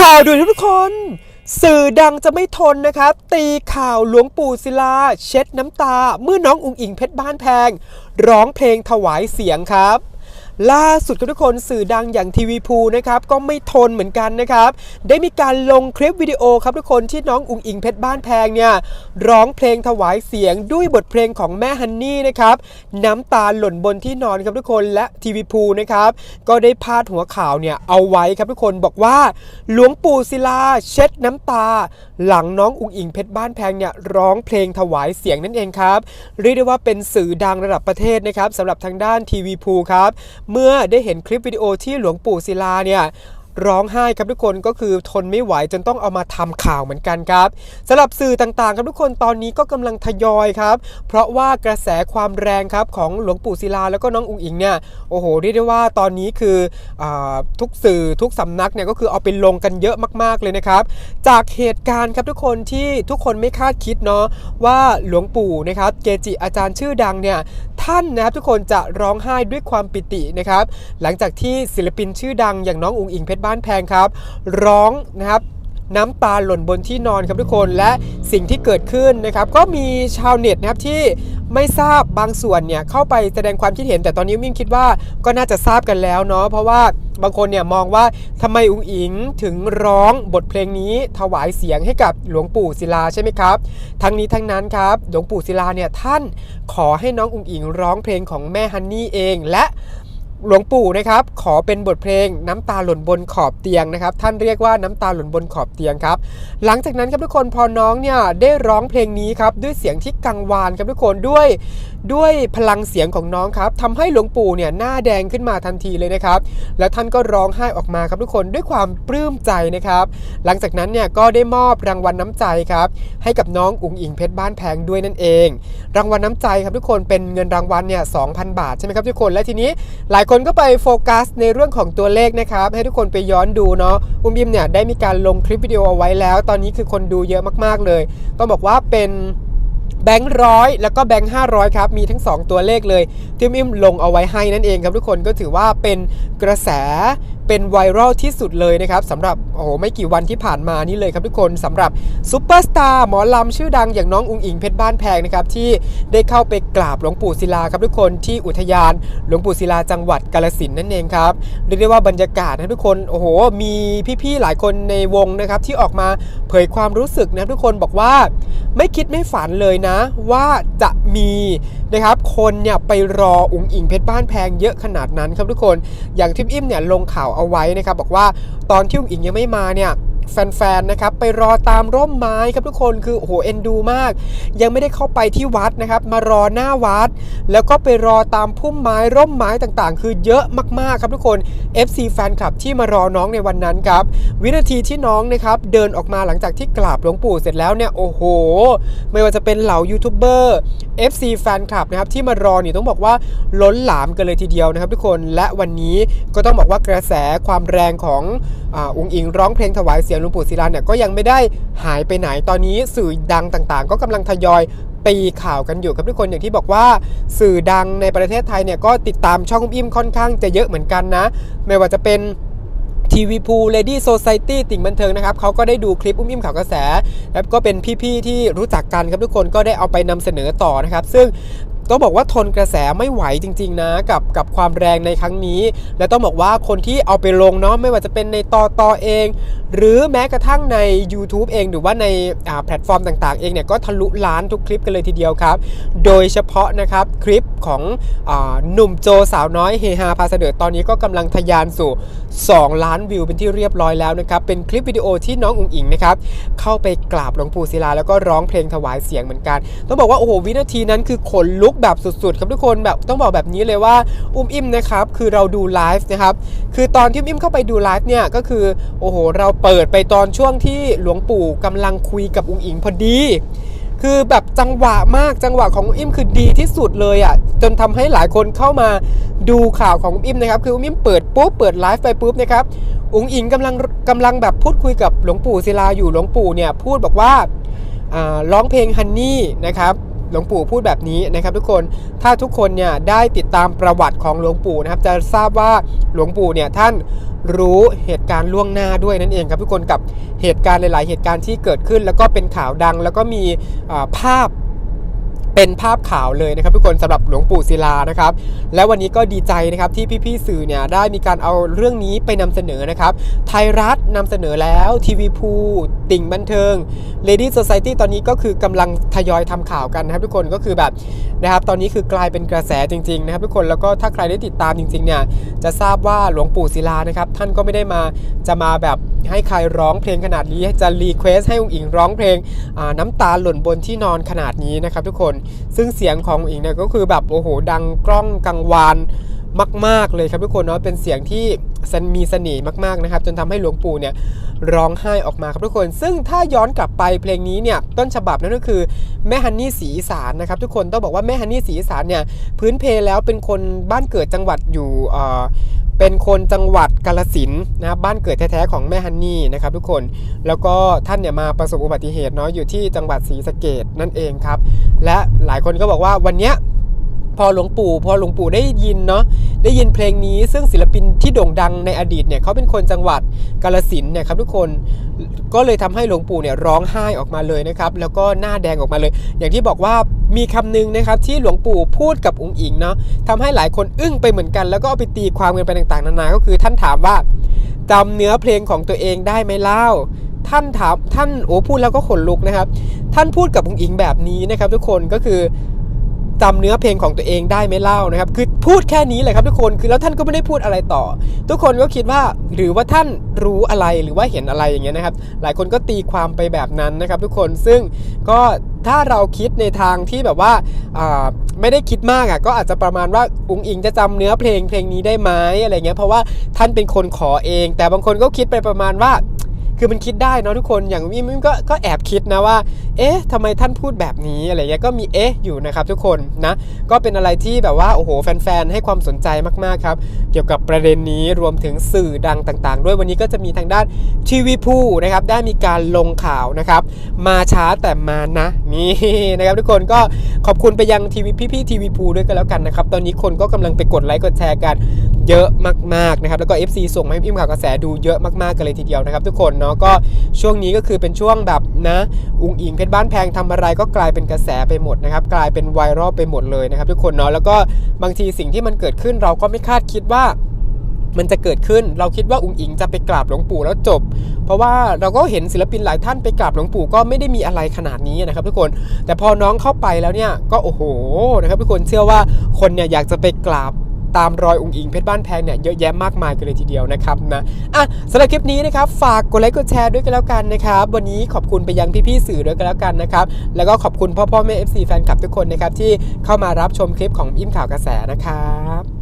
ข่าวด่วนทุกคน สื่อดังจะไม่ทนนะครับ ตีข่าวหลวงปู่ศิลา เช็ดน้ำตา เมื่อน้องอุงอิงเพชรบ้านแพง ร้องเพลงถวายเสียงครับ ล่าสุดครับทุกคนสื่อดังอย่างทีวีพูนะครับก็ไม่ทนเหมือนกันนะครับ ได้มีการลงคลิปวิดีโอครับทุกคนที่น้องอุงอิงเพชรบ้านแพงเนี่ยร้องเพลงถวายเสียงด้วยบทเพลงของแม่ฮันนี่นะครับน้ำตาหล่นบนที่นอนครับทุกคนและทีวีพูนะครับก็ได้พาดหัวข่าวเนี่ยเอาไว้ครับทุกคนบอกว่า หลวงปู่ศิลาเช็ดน้ำตา หลังน้องอุงอิงเพชรบ้านแพงเนี่ยร้องเพลงถวายเสียงนั่นเองครับเรียกได้ว่าเป็นสื่อดังระดับประเทศนะครับสำหรับทางด้านทีวีพูครับเมื่อได้เห็นคลิปวิดีโอที่หลวงปู่ศิลาเนี่ย ร้องไห้ครับทุกคนก็คือทนไม่ไหวจนต้องเอามาทำข่าวเหมือนกันครับสำหรับสื่อต่างๆ ครับทุกคนตอนนี้ก็กำลังทยอยครับ เพราะว่ากระแสความแรงครับของหลวงปู่ศิลาแล้วก็น้องอุ๋งอิงเนี่ยโอ้โหเรียกได้ว่าตอนนี้คืออทุกสื่อทุกสำนักเนี่ยก็คือเอาไปลงกันเยอะมากๆเลยนะครับ จากเหตุการณ์ครับทุกคนที่ทุกคนไม่คาดคิดเนาะว่าหลวงปู่นะครับเกจิอาจารย์ชื่อดังเนี่ยท่านนะครับทุกคนจะร้องไห้ด้วยความปิตินะครับหลังจากที่ศิลปินชื่อดังอย่างน้องอุ๋งอิงเพชรบ้านแพงครับ ร้องนะครับน้ำตาหล่นบนที่นอนครับทุกคนและสิ่งที่เกิดขึ้นนะครับ ก็มีชาวเน็ตนะครับที่ไม่ทราบบางส่วนเนี่ยเข้าไปแสดงความคิดเห็น แต่ตอนนี้มิ่งคิดว่าก็น่าจะทราบกันแล้วเนาะเพราะว่าบางคนเนี่ยมองว่าทำไมอุงอิงถึงร้องบทเพลงนี้ถวายเสียงให้กับหลวงปู่ศิลาใช่ไหมครับ ทั้งนี้ทั้งนั้นครับหลวงปู่ศิลาเนี่ยท่านขอให้น้องอุงอิงร้องเพลงของแม่ฮันนี่เอง และ หลวงปู่นะครับขอเป็นบทเพลงน้ำตาหล่นบนขอบเตียงนะครับ ท่านเรียกว่าน้ำตาหล่นบนขอบเตียงครับ หลังจากนั้นครับทุกคนพอน้องเนี่ยได้ร้องเพลงนี้ครับด้วยเสียงที่กังวานครับทุกคนด้วยด้วยพลังเสียงของน้องครับทำให้หลวงปู่เนี่ยหน้าแดงขึ้นมาทันทีเลยนะครับ แล้วท่านก็ร้องไห้ออกมาครับทุกคนด้วยความปลื้มใจนะครับ หลังจากนั้นเนี่ยก็ได้มอบรางวัลน้ำใจครับให้กับน้องอุ๋งอิงเพชรบ้านแพงด้วยนั่นเอง รางวัลน้ำใจครับทุกคนเป็นเงินรางวัลเนี่ย2,000บาทใช่ไหมครับทุกคนและทีนี้หลายคนก็ไปโฟกัสในเรื่องของตัวเลขนะครับ ให้ทุกคนไปย้อนดูเนาะอุ้มยิมเนี่ยได้มีการลงคลิปวิดีโอเอาไว้แล้ว ตอนนี้คือคนดูเยอะมากๆเลย ต้องบอกว่าเป็นแบงค์ร้อยแล้วก็แบงค์ห้าร้อยครับ มีทั้ง 2 ตัวเลขเลยที่อุ้มบิมลงเอาไว้ให้นั่นเองครับทุกคนก็ถือว่าเป็นกระแส เป็นไวรัลที่สุดเลยนะครับสำหรับโอ้โหไม่กี่วันที่ผ่านมานี่เลยครับทุกคนสำหรับซูเปอร์สตาร์หมอลำชื่อดังอย่างน้องอุงอิงเพชรบ้านแพงนะครับที่ได้เข้าไปกราบหลวงปู่ศิลาครับทุกคนที่อุทยานหลวงปู่ศิลาจังหวัดกาฬสินนั่นเองครับเรียกได้ว่าบรรยากาศนะทุกคนโอ้โหมีพี่ๆหลายคนในวงนะครับที่ออกมาเผยความรู้สึกนะทุกคนบอกว่าไม่คิดไม่ฝันเลยนะ ว่าจะมีนะครับคนเนี่ยไปรออุงอิงเพชรบ้านแพงเยอะขนาดนั้นครับทุกคน อย่างทิมอิ่มเนี่ยลงข่าวเอาไว้นะครับบอกว่าตอนที่อุ๋งอิงยังไม่มาเนี่ย แฟนๆ นะครับไปรอตามร่มไม้ครับทุกคนคือโอ้โหเอ็นดูมาก ยังไม่ได้เข้าไปที่วัดนะครับ มารอหน้าวัด แล้วก็ไปรอตามพุ่มไม้ร่มไม้ต่างๆ คือเยอะมากๆครับทุกคน FC แฟนคลับที่มารอน้องในวันนั้นครับ วินาทีที่น้องนะครับเดินออกมาหลังจากที่กราบหลวงปู่เสร็จแล้วเนี่ยโอ้โห ไม่ว่าจะเป็นเหล่ายูทูบเบอร์ FC แฟนคลับนะครับที่มารอนี่ต้องบอกว่าล้นหลามกันเลยทีเดียวนะครับทุกคนและวันนี้ก็ต้องบอกว่ากระแสความแรงของอ,อุงอิงร้องเพลงถวายสียงหลวงปู่ศิลาเนี่ยก็ยังไม่ได้หายไปไหนตอนนี้สื่อดังต่างๆ ก็กำลังทยอยตีข่าวกันอยู่ครับทุกคนอย่างที่บอกว่า สื่อดังในประเทศไทยเนี่ยก็ติดตามช่องอิ่มค่อนข้างจะเยอะเหมือนกันนะ ไม่ว่าจะเป็นทีวีพูเลดี้โซซ i ตี้ติ่งบันเทิงนะครับเขาก็ได้ดูคลิปอุ้มอิ่มข่าวกระแส แล้วก็เป็นพี่ๆที่รู้จักกันครับทุกคนก็ได้เอาไปนำเสนอต่อนะครับ ซึ่ง ต้องบอกว่าทนกระแสไม่ไหวจริง ๆ นะกับกับความแรงในครั้งนี้ และต้องบอกว่าคนที่เอาไปลงเนาะไม่ว่าจะเป็นในตอตอเอง หรือแม้กระทั่งใน YouTube เอง หรือว่าในอ่าแพลตฟอร์มต่าง ๆ เองเนี่ยก็ทะลุล้านทุกคลิปกันเลยทีเดียวครับ โดยเฉพาะนะครับคลิปของอาหนุ่มโจสาวน้อยเฮฮาพาเสดอตอนนี้ก็กำลังทะยานสู่ 2 ล้านวิวเป็นที่เรียบร้อยแล้วนะครับเป็นคลิปวิดีโอที่น้องอุ๋งอิงนะครับเข้าไปกราบหลวงปู่ศิลาแล้วก็ร้องเพลงถวายเสียงเหมือนกัน ต้องบอกว่าโอ้โหวินาทีนั้นคือขนลุกแบบสุดๆ ครับทุกคนแบบต้องบอกแบบนี้เลยว่าอุ้มอิ่มนะครับคือเราดูไลฟ์นะครับคือตอนที่อุ้มอิ่มเข้าไปดูไลฟ์เนี่ยก็คือโอ้โหเราเปิดไปตอนช่วงที่หลวงปู่กำลังคุยกับอุ๋งอิงพอดี คือแบบจังหวะมากจังหวะของอุ้มอิ่มคือดีที่สุดเลยอะจนทำให้หลายคนเข้ามาดูข่าวของอุ้มอิ่มนะครับคืออุ้มอิ่มเปิดปุ๊บเปิดไลฟ์ไปปุ๊บนะครับอุ๋งอิงกำลังกำลังแบบพูดคุยกับหลวงปู่ศิลาอยู่หลวงปู่เนี่ยพูดบอกว่าร้องเพลงฮันนี่นะครับ หลวงปู่พูดแบบนี้นะครับ ทุกคนถ้าทุกคนเนี่ยได้ติดตามประวัติของหลวงปู่นะครับจะทราบว่าหลวงปู่เนี่ยท่านรู้เหตุการณ์ล่วงหน้าด้วยนั่นเองครับทุกคนกับเหตุการณ์หลาย ๆ เหตุการณ์ที่เกิดขึ้น แล้วก็เป็นข่าวดัง แล้วก็มีภาพ เป็นภาพข่าวเลยนะครับทุกคนสำหรับหลวงปู่ศิลานะครับและวันนี้ก็ดีใจนะครับที่พี่ๆสื่อเนี่ยได้มีการเอาเรื่องนี้ไปนำเสนอนะครับไทยรัฐนำเสนอแล้วทีวีพูติ่งบันเทิง Lady Society ตอนนี้ก็คือกำลังทยอยทำข่าวกันนะครับทุกคนก็คือแบบนะครับตอนนี้คือกลายเป็นกระแสจริงๆนะครับทุกคนแล้วก็ถ้าใครได้ติดตามจริงๆเนี่ยจะทราบว่าหลวงปู่ศิลานะครับท่านก็ไม่ได้มาจะมาแบบให้ใครร้องเพลงขนาดนี้จะรีเควสให้องค์อิงร้องเพลงน้ำตาหล่นบนที่นอนขนาดนี้นะครับทุกคนซึ่งเสียงของอิงเนี่ยก็คือแบบโอ้โหดังกล้องกังวานมาก ๆ เลยครับทุกคนเนาะเป็นเสียงที่มีเสน่ห์มากๆนะครับ จนทำให้หลวงปู่เนี่ยร้องไห้ออกมาครับทุกคน ซึ่งถ้าย้อนกลับไปเพลงนี้เนี่ยต้นฉบับนั่นก็คือแม่ฮันนี่สีอีสานนะครับ ทุกคนต้องบอกว่าแม่ฮันนี่สีอีสานเนี่ยพื้นเพแล้วเป็นคนบ้านเกิดจังหวัดอยู่ เป็นคนจังหวัดกาลสินนะบ้านเกิดแท้ๆของแม่ฮันนี่นะครับทุกคนแล้วก็ท่านเนี่ยมาประสบอุบัติเหตุเนาะอยู่ที่จังหวัดศรีสะเกดนั่นเองครับ และหลายคนก็บอกว่าวันเนี้ย พอหลวงปู่พอหลวงปู่ได้ยินเนาะได้ยินเพลงนี้ซึ่งศิลปินที่โด่งดังในอดีตเนี่ยเขาเป็นคนจังหวัดกาลสินเนี่ยครับทุกคนก็เลยทำให้หลวงปู่เนี่ยร้องไห้ออกมาเลยนะครับแล้วก็หน้าแดงออกมาเลย อย่างที่บอกว่ามีคำหนึงนะครับที่หลวงปู่พูดกับองค์อิงเนาะทำให้หลายคนอึ้งไปเหมือนกัน แล้วก็เอาไปตีความกันไปต่างๆนานา ก็คือท่านถามว่าจำเนื้อเพลงของตัวเองได้ไหมเล่าท่านถามท่านโอ้พูดแล้วก็ขนลุกนะครับ ท่านพูดกับองค์อิงแบบนี้นะครับ ทุกคนก็คือ จำเนื้อเพลงของตัวเองได้ไหมเล่านะครับ คือพูดแค่นี้แหละครับทุกคนคือแล้วท่านก็ไม่ได้พูดอะไรต่อ ทุกคนก็คิดว่าหรือว่าท่านรู้อะไรหรือว่าเห็นอะไรอย่างเงี้ยนะครับ หลายคนก็ตีความไปแบบนั้นนะครับ ทุกคนซึ่งก็ถ้าเราคิดในทางที่แบบว่าไม่ได้คิดมากอะก็อาจจะประมาณว่าอุงอิงจะจำเนื้อเพลงเพลงนี้ได้ไหมอะไรเงี้ยเพราะว่าท่านเป็นคนขอเอง แต่บางคนก็คิดไปประมาณว่า คือมันคิดได้เนาะทุกคนอย่างมิมก็ก็แอบคิดนะว่า เอ๊ะทำไมท่านพูดแบบนี้อะไรเงี้ยก็มีเอ๊ะอยู่นะครับทุกคนนะก็เป็นอะไรที่แบบว่าโอ้โหแฟนๆให้ความสนใจมากๆครับ เกี่ยวกับประเด็นนี้รวมถึงสื่อดังต่าง ๆ ด้วยวันนี้ก็จะมีทางด้านทีวีพูนะครับได้มีการลงข่าวนะครับมาช้าแต่มานะนี่นะครับทุกคนก็ขอบคุณไปยังทีวีพี่ๆทีวีพูด้วยกันแล้วกันนะครับตอนนี้คนก็กำลังไปกดไลค์กดแชร์กัน เยอะมากๆนะครับแล้วก็ FC ส่งมาให้พิมพ์ข่าวกระแสดูเยอะมากๆกันเลยทีเดียวนะครับ ทุกคนเนาะก็ช่วงนี้ก็คือเป็นช่วงแบบนะอุงอิงเพชรบ้านแพงทำอะไรก็กลายเป็นกระแสไปหมดนะครับกลายเป็นไวรัลไปหมดเลยนะครับ ทุกคนเนาะแล้วก็บางทีสิ่งที่มันเกิดขึ้นเราก็ไม่คาดคิดว่ามันจะเกิดขึ้นเราคิดว่าอุงอิงจะไปกราบหลวงปู่แล้วจบ เพราะว่าเราก็เห็นศิลปินหลายท่านไปกราบหลวงปู่ก็ไม่ได้มีอะไรขนาดนี้นะครับ ทุกคนแต่พอน้องเข้าไปแล้วเนี่ยก็โอ้โหนะครับทุกคนเชื่อว่าคนเนี่ยอยากจะไปกราบ ตามรอยองค์อิงเพชรบ้านแพงเนี่ยเยอะแยะมากมายกันเลยทีเดียวนะครับนะอะสำหรับคลิปนี้นะครับฝากกดไลค์กดแชร์ด้วยกันแล้วกันนะครับวันนี้ขอบคุณไปยังพี่ๆสื่อด้วยกันแล้วกันนะครับแล้วก็ขอบคุณพ่อพ่อแม่ FC แฟนคลับทุกคนนะครับที่เข้ามารับชมคลิปของอิมข่าวกระแสนะครับ